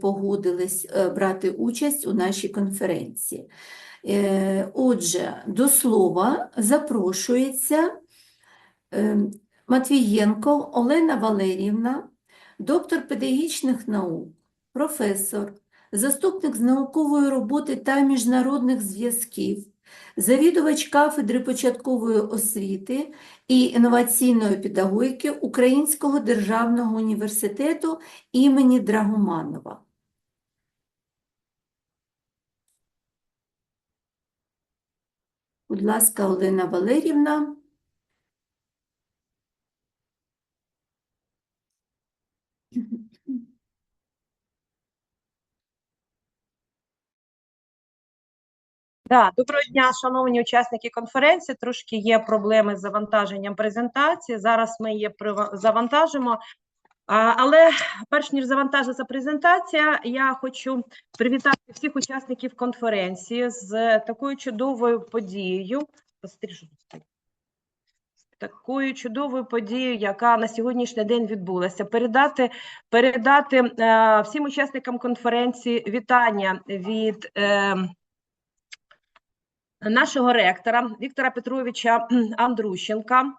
погодились е, брати участь у нашій конференції. Е, Отже, до слова запрошується е, Матвієнко Олена Валеріївна, доктор педагогічних наук, професор, заступник з наукової роботи та міжнародних зв'язків, завідувач кафедри початкової освіти і інноваційної педагогіки Українського державного університету імені Драгоманова. Будь ласка, Олена Валерівна. Да, доброго дня, шановні учасники конференції. Трошки є проблеми з завантаженням презентації. Зараз ми її завантажимо. Але перш ніж завантажиться презентація, я хочу привітати всіх учасників конференції з такою чудовою подією. Такою чудовою подією, яка на сьогоднішній день відбулася. Передати, передати е, всім учасникам конференції вітання від. Е, нашого ректора Віктора Петровича Андрущенка,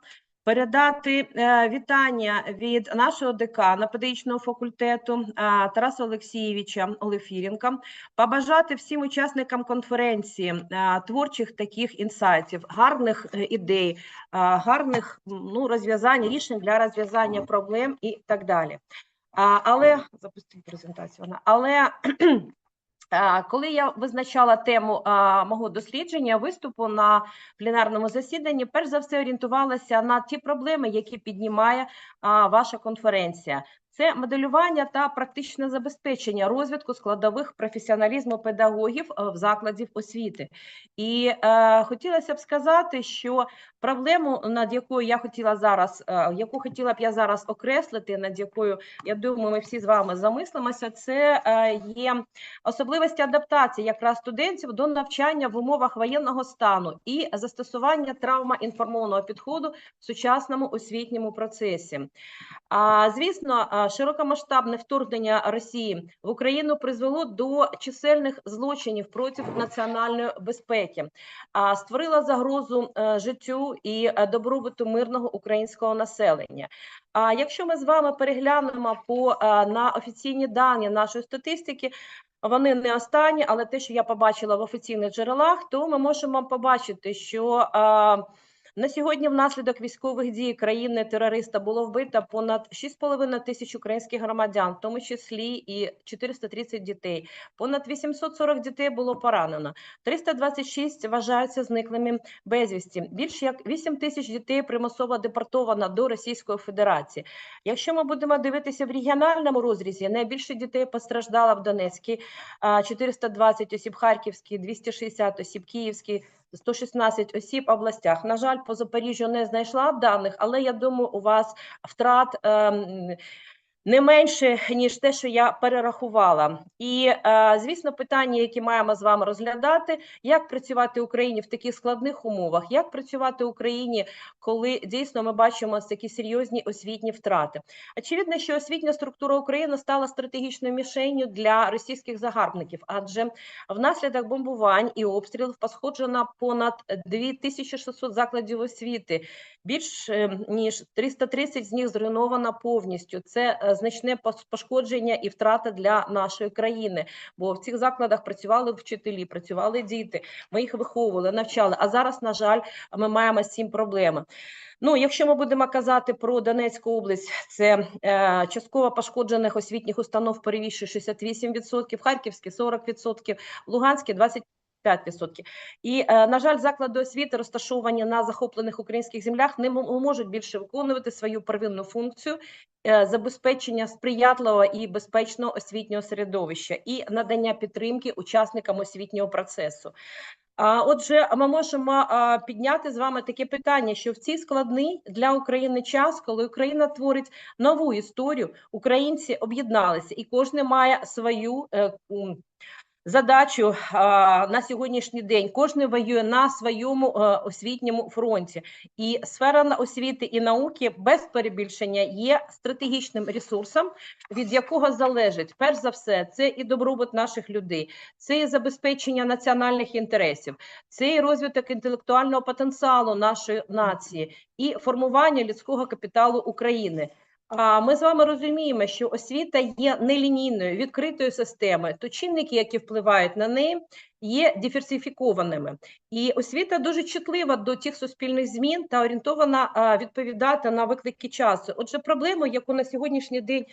передати е, вітання від нашого декана педагогічного факультету е, Тараса Олексійовича Олефіренка, побажати всім учасникам конференції е, творчих таких інсайтів, гарних ідей, гарних ну, розв'язань, рішень для розв'язання проблем і так далі. Але запустіть презентацію. Вона. Але Коли я визначала тему а, мого дослідження, виступу на пленарному засіданні, перш за все орієнтувалася на ті проблеми, які піднімає ваша конференція. Це моделювання та практичне забезпечення розвитку складових професіоналізму педагогів е, в закладів освіти. І е, хотілося б сказати, що проблему, над якою я хотіла зараз, е, яку хотіла б я зараз окреслити, над якою я думаю, ми всі з вами замислимося, це е, є особливості адаптації якраз студентів до навчання в умовах воєнного стану і застосування травмоінформованого підходу в сучасному освітньому процесі. А, звісно, а, широкомасштабне вторгнення Росії в Україну призвело до чисельних злочинів проти національної безпеки, а, створило загрозу е, життю і е, добробуту мирного українського населення. А якщо ми з вами переглянемо по е, на офіційні дані нашої статистики, вони не останні, але те, що я побачила в офіційних джерелах, то ми можемо побачити, що на сьогодні внаслідок військових дій країни-терориста було вбито понад 6,5 тисяч українських громадян, в тому числі і 430 дітей. Понад 840 дітей було поранено. 326 вважаються зниклими безвісті. Більш як 8 тисяч дітей примусово депортовано до Російської Федерації. Якщо ми будемо дивитися в регіональному розрізі, найбільше дітей постраждало в Донецькій, а, 420 осіб, Харківській, 260 осіб, Київській, 116 осіб в областях. На жаль, по Запоріжжю не знайшла даних, але я думаю, у вас втрат ем, не менше, ніж те, що я перерахувала. І, е, звісно, питання, які маємо з вами розглядати, як працювати Україні в таких складних умовах, як працювати Україні, коли дійсно ми бачимо такі серйозні освітні втрати. Очевидно, що освітня структура України стала стратегічною мішенню для російських загарбників, адже внаслідок бомбувань і обстрілів посходжено понад 2600 закладів освіти. Більш е, ніж 330 з них зруйновано повністю. Це е, значне пошкодження і втрати для нашої країни. Бо в цих закладах працювали вчителі, працювали діти. Ми їх виховували, навчали. А зараз, на жаль, ми маємо з цим проблеми. Ну, якщо ми будемо казати про Донецьку область, це е, частково пошкоджених освітніх установ перевіщує 68%, Харківські 40%, Луганській 20%. 5%. І е, на жаль, заклади освіти розташовані на захоплених українських землях, не можуть більше виконувати свою первинну функцію е, забезпечення сприятливого і безпечного освітнього середовища і надання підтримки учасникам освітнього процесу. Отже, ми можемо підняти з вами таке питання, що в цій складний для України час, коли Україна творить нову історію, українці об'єдналися, і кожен має свою е, задачу а, на сьогоднішній день. Кожен воює на своєму е, освітньому фронті. І сфера освіти і науки без перебільшення є стратегічним ресурсом, від якого залежить перш за все це і добробут наших людей, це і забезпечення національних інтересів, це і розвиток інтелектуального потенціалу нашої нації, і формування людського капіталу України. Ми з вами розуміємо, що освіта є нелінійною, відкритою системою. То чинники, які впливають на неї, є диверсифікованими. І освіта дуже чутлива до тих суспільних змін та орієнтована відповідати на виклики часу. Отже, проблему, яку на сьогоднішній день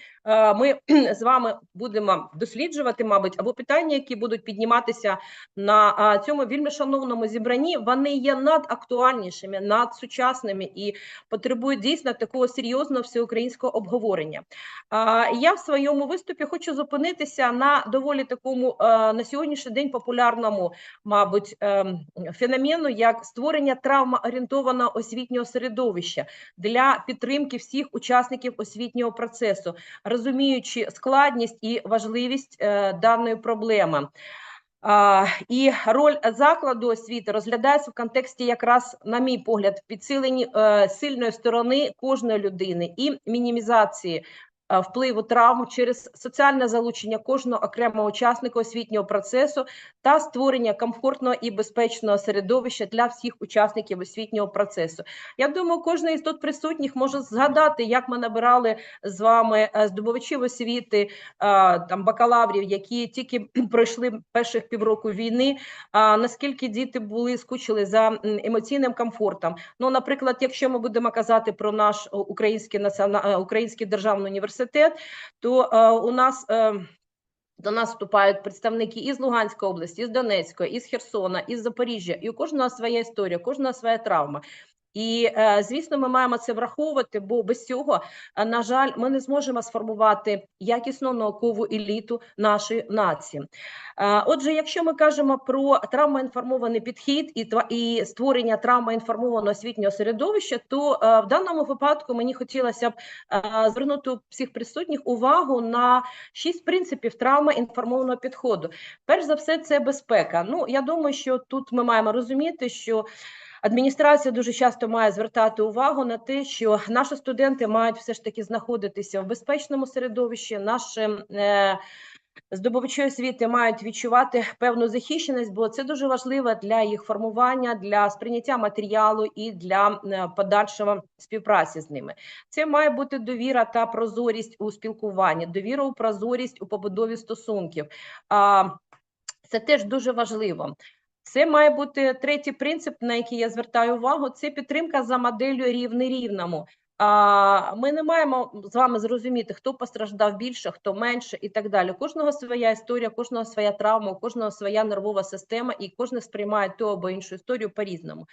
ми з вами будемо досліджувати, мабуть, або питання, які будуть підніматися на цьому вельми шановному зібранні, вони є надактуальнішими, надсучасними і потребують дійсно такого серйозного всеукраїнського обговорення. Я в своєму виступі хочу зупинитися на доволі такому на сьогоднішній день популярному, мабуть, ем, феномену, як створення травмоорієнтованого освітнього середовища для підтримки всіх учасників освітнього процесу, розуміючи складність і важливість е, даної проблеми. І роль закладу освіти розглядається в контексті, якраз, на мій погляд, підсилені е, сильної сторони кожної людини і мінімізації впливу травм через соціальне залучення кожного окремого учасника освітнього процесу та створення комфортного і безпечного середовища для всіх учасників освітнього процесу. Я думаю, кожен із тут присутніх може згадати, як ми набирали з вами е, здобувачів освіти, е, там бакалаврів, які тільки пройшли перших півроку війни. Наскільки діти були скучили за емоційним комфортом? Ну, наприклад, якщо ми будемо казати про наш український націона... е, український державний університет, то е, у нас. Е, до нас вступають представники із Луганської області, із Донецької, із Херсона, із Запоріжжя, і у кожного своя історія, у кожного своя травма. І е, звісно, ми маємо це враховувати, бо без цього, е, на жаль, ми не зможемо сформувати якісну наукову еліту нашої нації. Е, Отже, якщо ми кажемо про травмоінформований підхід і і створення травмоінформованого освітнього середовища, то в даному випадку мені хотілося б звернути всіх присутніх увагу на шість принципів травмоінформованого підходу. Перш за все, це безпека. Ну я думаю, що тут ми маємо розуміти, що Адміністрація дуже часто має звертати увагу на те, що наші студенти мають все ж таки знаходитися в безпечному середовищі. Наші е, здобувачі освіти мають відчувати певну захищеність, бо це дуже важливо для їх формування, для сприйняття матеріалу і для е, подальшого співпраці з ними. Це має бути довіра та прозорість у спілкуванні, довіра у прозорість у побудові стосунків. Це теж дуже важливо. Це має бути третій принцип, на який я звертаю увагу. Це підтримка за моделлю рівний рівному. А ми не маємо з вами зрозуміти, хто постраждав більше, хто менше, і так далі. Кожного своя історія, кожного своя травма, кожного своя нервова система, і кожен сприймає ту або іншу історію по-різному.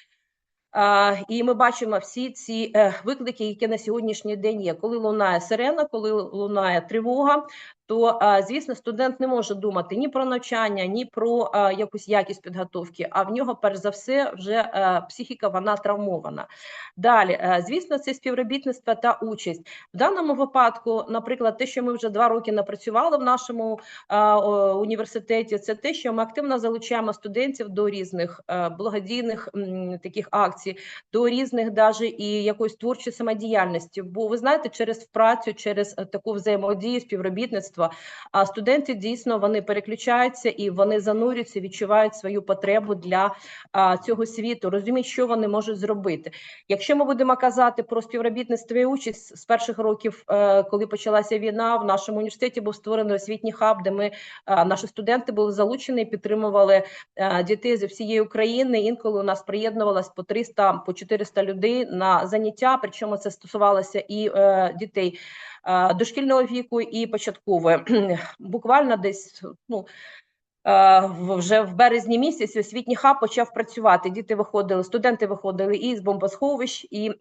А, і ми бачимо всі ці е, виклики, які на сьогоднішній день є. Коли лунає сирена, коли лунає тривога, то звісно студент не може думати ні про навчання, ні про якусь якість підготовки. А в нього, перш за все, вже е, психіка вона травмована. Далі, е, звісно, це співробітництво та участь в даному випадку. Наприклад, те, що ми вже два роки напрацювали в нашому університеті, це те, що ми активно залучаємо студентів до різних е, благодійних таких акцій, до різних даже і якоїсь творчої самодіяльності. Бо ви знаєте, через працю, через таку взаємодію, співробітництво, а студенти дійсно вони переключаються і вони занурюються, відчувають свою потребу для а, цього світу, розуміють, що вони можуть зробити. Якщо ми будемо казати про співробітництво і участь з перших років, е, коли почалася війна, в нашому університеті був створений освітній хаб, де ми е, наші студенти були залучені, підтримували е, дітей з всієї України. Інколи у нас приєднувалось по 300, по 400 людей на заняття. Причому це стосувалося і е, дітей дошкільного віку, і початкової. Буквально десь ну. Е, Вже в березні місяці освітній хаб почав працювати. Діти виходили, студенти виходили і з бомбосховищ, і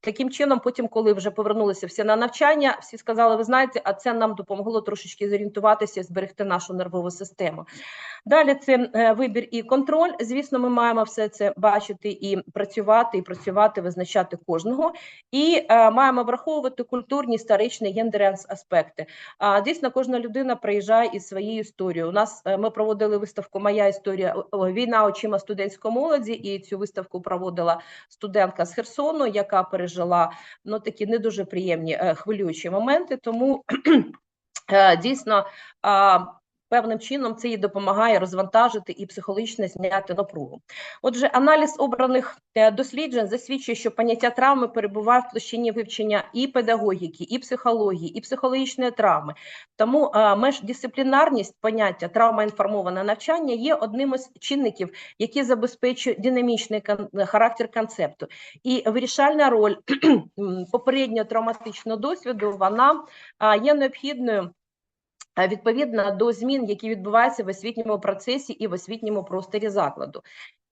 таким чином, потім, коли вже повернулися всі на навчання, всі сказали: ви знаєте, а це нам допомогло трошечки зорієнтуватися, зберегти нашу нервову систему. Далі це е, вибір і контроль. Звісно, ми маємо все це бачити і працювати, і працювати, визначати кожного. І е, маємо враховувати культурні, історичні, гендерні аспекти. А дійсно, кожна людина приїжджає із своєю історією. У нас е, ми проводили виставку Моя історія війна очима студентської молоді, і цю виставку проводила студентка з Херсону, яка пережила ну такі не дуже приємні е, хвилюючі моменти. Тому е, дійсно. Певним чином це їй допомагає розвантажити і психологічно зняти напругу. Отже, аналіз обраних е, досліджень засвідчує, що поняття травми перебуває в площині вивчення і педагогіки, і психології, і психологічної травми. Тому е, междисциплінарність поняття травмоінформоване навчання є одним із чинників, які забезпечують динамічний характер концепту. І вирішальна роль попереднього травматичного досвіду вона є необхідною. Е, Відповідно до змін, які відбуваються в освітньому процесі і в освітньому просторі закладу,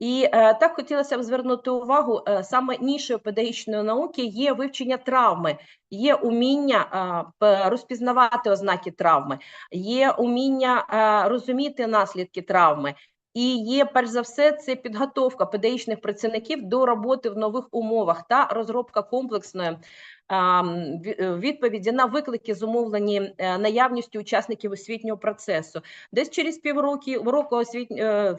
і е, так хотілося б звернути увагу е, саме нішою педагогічної науки є вивчення травми, є уміння е, розпізнавати ознаки травми, є уміння е, розуміти наслідки травми. І є перш за все це підготовка педагогічних працівників до роботи в нових умовах та розробка комплексної е, відповіді на виклики, зумовлені е, наявністю учасників освітнього процесу. Десь через півроку року освіт... е,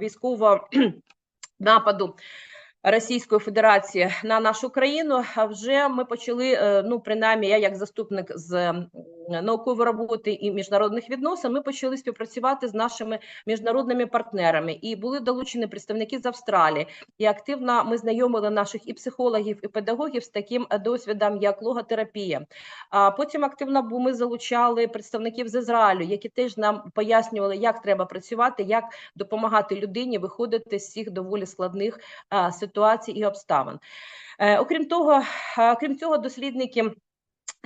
військового нападу. Російської Федерації на нашу країну а вже ми почали. е, Ну, принаймні, я як заступник з наукової роботи і міжнародних відносин, ми почали співпрацювати з нашими міжнародними партнерами, і були долучені представники з Австралії. І активно ми знайомили наших і психологів, і педагогів з таким е, досвідом, як логотерапія. А потім активно ми залучали представників з Ізраїлю, які теж нам пояснювали, як треба працювати, як допомагати людині виходити з цих доволі складних а, ситуацій і обставин. Е, окрім того, окрім крім цього, дослідники.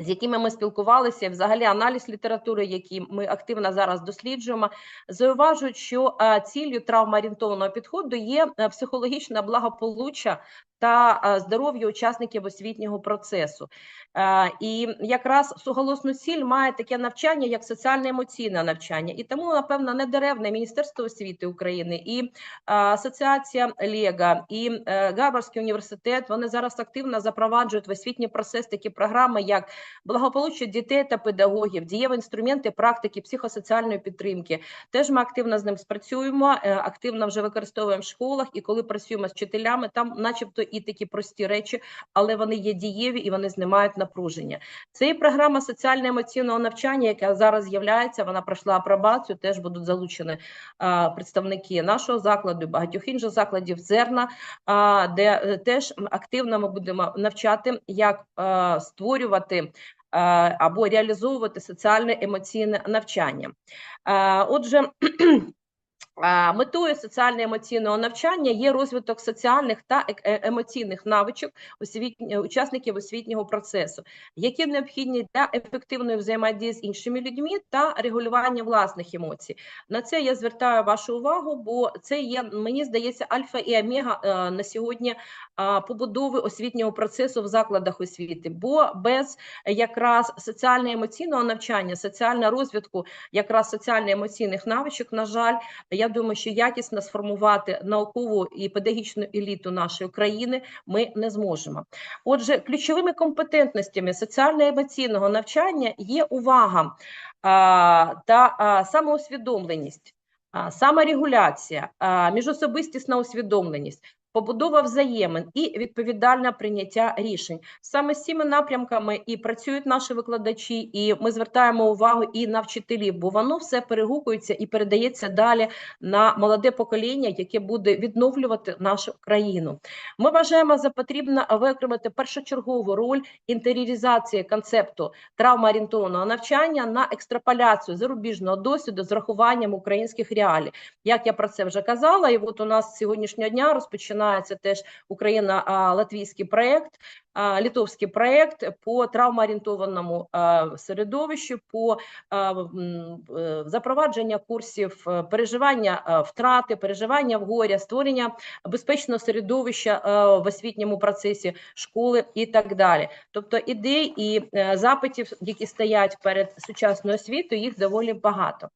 З якими ми спілкувалися, взагалі аналіз літератури, який ми активно зараз досліджуємо, зауважують, що е, ціллю травмоорієнтованого підходу є е, психологічне благополуччя та е, здоров'я учасників освітнього процесу. І якраз суголосну ціль має таке навчання, як соціально-емоційне навчання. І тому, напевно, не деревне Міністерство освіти України і Асоціація Лего, і Гарвардський університет вони зараз активно запроваджують в освітній процес такі програми, як благополуччя дітей та педагогів, дієві інструменти практики психосоціальної підтримки. Теж ми активно з ним спрацюємо, е, активно вже використовуємо в школах. І коли працюємо з вчителями, там, начебто, і такі прості речі, але вони є дієві і вони знімають напруження. Це і програма соціально-емоційного навчання, яка зараз з'являється. Вона пройшла апробацію. Теж будуть залучені представники нашого закладу, багатьох інших закладів зерна, де е, теж активно ми будемо навчати, як створювати або реалізовувати соціально-емоційне навчання. Е, Отже, метою соціально-емоційного навчання є розвиток соціальних та ек- е- емоційних навичок учасників освітнього процесу, які необхідні для ефективної взаємодії з іншими людьми та регулювання власних емоцій. На це я звертаю вашу увагу, бо це є, мені здається, альфа і омега е, на сьогодні побудови освітнього процесу в закладах освіти, бо без е, якраз соціально-емоційного навчання, соціального розвитку, якраз соціально-емоційних навичок, на жаль, я думаю, що якісно сформувати наукову і педагогічну еліту нашої країни ми не зможемо. Отже, ключовими компетентностями соціально-емоційного навчання є увага та самоусвідомленість, саморегуляція, міжособистісна усвідомленість. Побудова взаємин і відповідальне прийняття рішень саме з цими напрямками і працюють наші викладачі, і ми звертаємо увагу і на вчителів, бо воно все перегукується і передається далі на молоде покоління, яке буде відновлювати нашу країну. Ми вважаємо за потрібно виокремити першочергову роль інтеріоризації концепту травмоорієнтованого навчання на екстраполяцію зарубіжного досвіду з рахуванням українських реалій. Як я про це вже казала, і от у нас з сьогоднішнього дня розпочинається теж Україна-латвійський проєкт, а, литовський проєкт по травмоорієнтованому середовищу, по е, запровадження курсів е, переживання е, втрати, переживання в горя, створення безпечного середовища в освітньому процесі школи і так далі. Тобто ідей і запитів, які стоять перед сучасною освітою, їх доволі багато.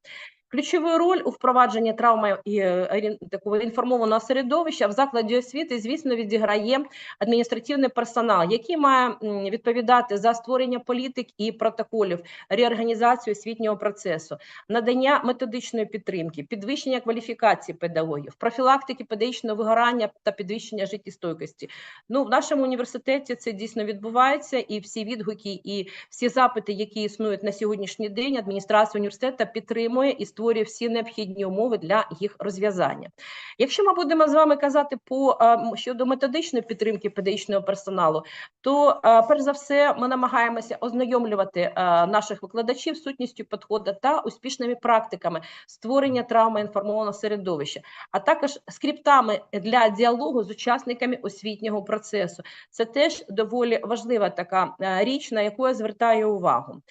Ключову роль у впровадженні травми і е, такого інформованого середовища в закладі освіти, звісно, відіграє адміністративний персонал, який має відповідати за створення політик і протоколів, реорганізацію освітнього процесу, надання методичної підтримки, підвищення кваліфікації педагогів, профілактики педагогічного вигорання та підвищення життєстойкості. Ну, в нашому університеті це дійсно відбувається, і всі відгуки, і всі запити, які існують на сьогоднішній день, адміністрація університету підтримує і створює всі необхідні умови для їх розв'язання. Якщо ми будемо з вами казати по щодо методичної підтримки педагогічного персоналу, то перш за все ми намагаємося ознайомлювати наших викладачів сутністю підходу та успішними практиками створення травмоінформованого середовища, а також скриптами для діалогу з учасниками освітнього процесу. Це теж доволі важлива така річ, на яку я звертаю увагу.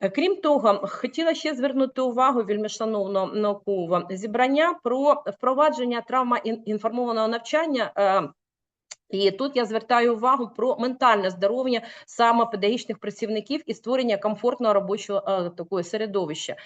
Е, Крім того, хотіла ще звернути увагу, вельми шановно науково, зібрання про впровадження травмоінформованого навчання. е, І тут я звертаю увагу про ментальне здоров'я саме педагогічних працівників і створення комфортного робочого е, такого середовища.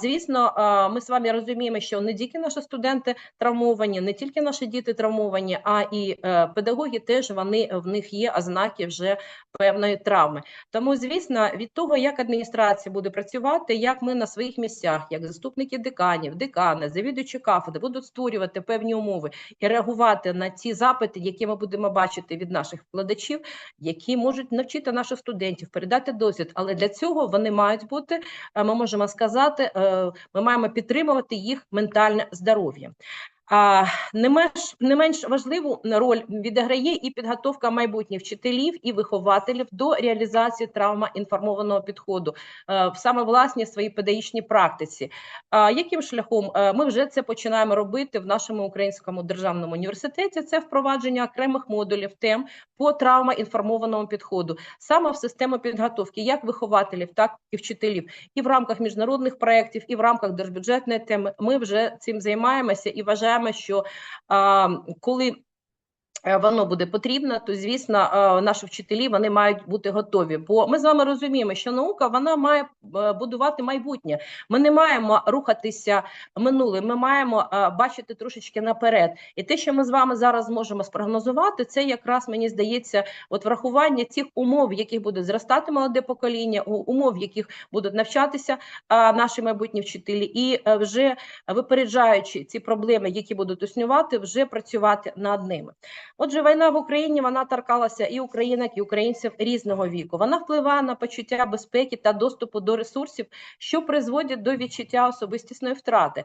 Звісно, ми з вами розуміємо, що не тільки наші студенти травмовані, не тільки наші діти травмовані, а і е, педагоги теж вони в них є ознаки вже певної травми. Тому, звісно, від того, як адміністрація буде працювати, як ми на своїх місцях, як заступники деканів, декани, завідувачі кафедри, будуть створювати певні умови і реагувати на ті запити, які ми будемо бачити від наших вкладачів, які можуть навчити наших студентів, передати досвід. Але для цього вони мають бути, е, ми можемо сказати, ми маємо підтримувати їх ментальне здоров'я. А не менш не менш важливу роль відіграє і підготовка майбутніх вчителів і вихователів до реалізації травмоінформованого підходу е, в саме власній своїй педагогічній практиці. А яким шляхом Е, ми вже це починаємо робити в нашому українському державному університеті? Це впровадження окремих модулів тем по травмоінформованому підходу, саме в систему підготовки як вихователів, так і вчителів, і в рамках міжнародних проєктів, і в рамках держбюджетної теми. Ми вже цим займаємося і вважаємо, що а, коли воно буде потрібно, то звісно, е, наші вчителі вони мають бути готові. Бо ми з вами розуміємо, що наука вона має е, будувати майбутнє. Ми не маємо рухатися минулим, ми маємо е, бачити трошечки наперед. І те, що ми з вами зараз можемо спрогнозувати, це якраз мені здається, от врахування тих умов, в яких буде зростати молоде покоління, умов, в яких будуть навчатися наші майбутні вчителі, і е, вже випереджаючи ці проблеми, які будуть існувати, вже працювати над ними. Отже, війна в Україні вона торкалася і українок, і українців різного віку. Вона впливає на почуття безпеки та доступу до ресурсів, що призводять до відчуття особистісної втрати,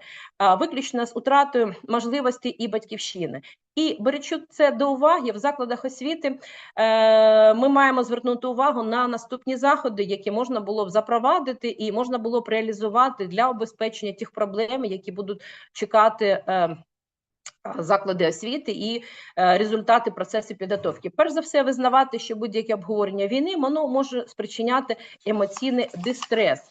виключно з утратою можливостей і батьківщини. І беручи це до уваги в закладах освіти, е, ми маємо звернути увагу на наступні заходи, які можна було б запровадити і можна було б реалізувати для обезпечення тих проблем, які будуть чекати. Е, Заклади освіти і е, результати процесу підготовки. Перш за все, визнавати, що будь-яке обговорення війни воно може спричиняти емоційний дистрес.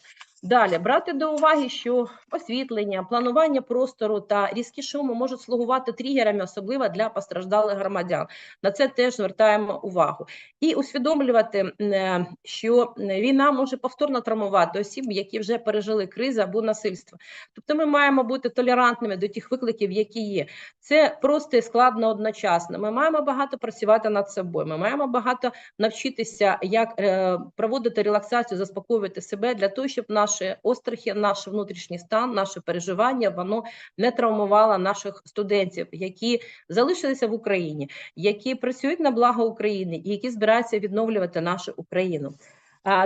Далі брати до уваги, що освітлення, планування простору та різкі шуми можуть слугувати тригерами, особливо для постраждалих громадян. На це теж звертаємо увагу. І усвідомлювати, е, що війна може повторно травмувати осіб, які вже пережили кризу або насильство. Тобто, ми маємо бути толерантними до тих викликів, які є. Це просто і складно одночасно. Ми маємо багато працювати над собою. Ми маємо багато навчитися, як е, проводити релаксацію, заспокоювати себе для того, щоб наші острахи, наш внутрішній стан, наше переживання воно не травмувало наших студентів, які залишилися в Україні, які працюють на благо України і які збираються відновлювати нашу Україну.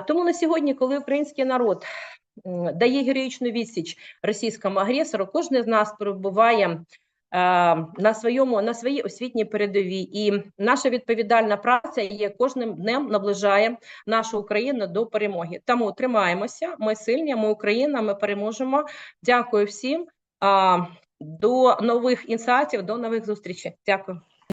Тому на сьогодні, коли український народ дає героїчну відсіч російському агресору, кожен з нас перебуває на своєму на своїй освітній передовій, і наша відповідальна праця є кожним днем наближає нашу Україну до перемоги. Тому тримаємося. Ми сильні, ми Україна. Ми переможемо. Дякую всім. До нових інсайтів, до нових зустрічей. Дякую.